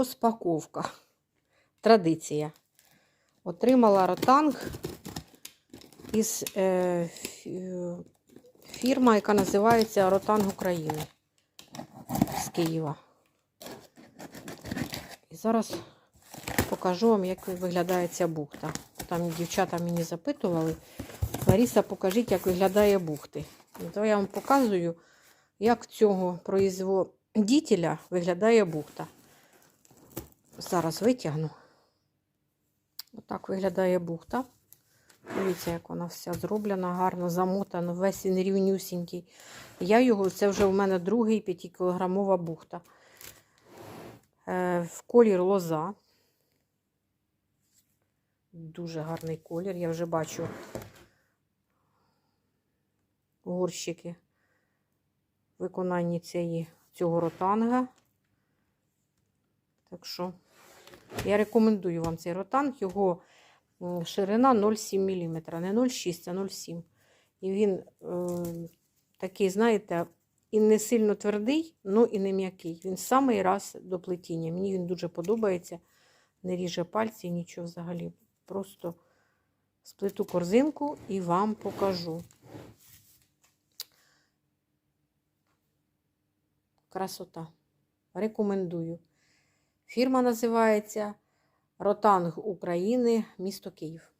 Розпаковка. Традиція. Отримала ротанг із е, фірма, яка називається Ротанг України з Києва. І зараз покажу вам, як виглядає ця бухта. Там дівчата мені запитували. Лариса, покажіть, як виглядає бухти. І То я вам показую, як цього производителя виглядає бухта. Зараз витягну. Отак виглядає бухта. Дивіться, як вона вся зроблена, гарно замотана, весь він рівнюсінький. Я його, це вже в мене другий 5-кілограмова бухта. Е, в колір лоза. Дуже гарний колір. Я вже бачу горщики виконанні цієї, цього ротанга. Так що я рекомендую вам цей ротанг. Його ширина 0,7 мм, не 0,6, а 0,7. І він е, такий, знаєте, і не сильно твердий, ну і не м'який. Він самий раз до плетіння. Мені він дуже подобається. Не ріже пальці, нічого взагалі. Просто сплету корзинку і вам покажу. Красота. Рекомендую. Фірма називається Ротанг України, місто Київ.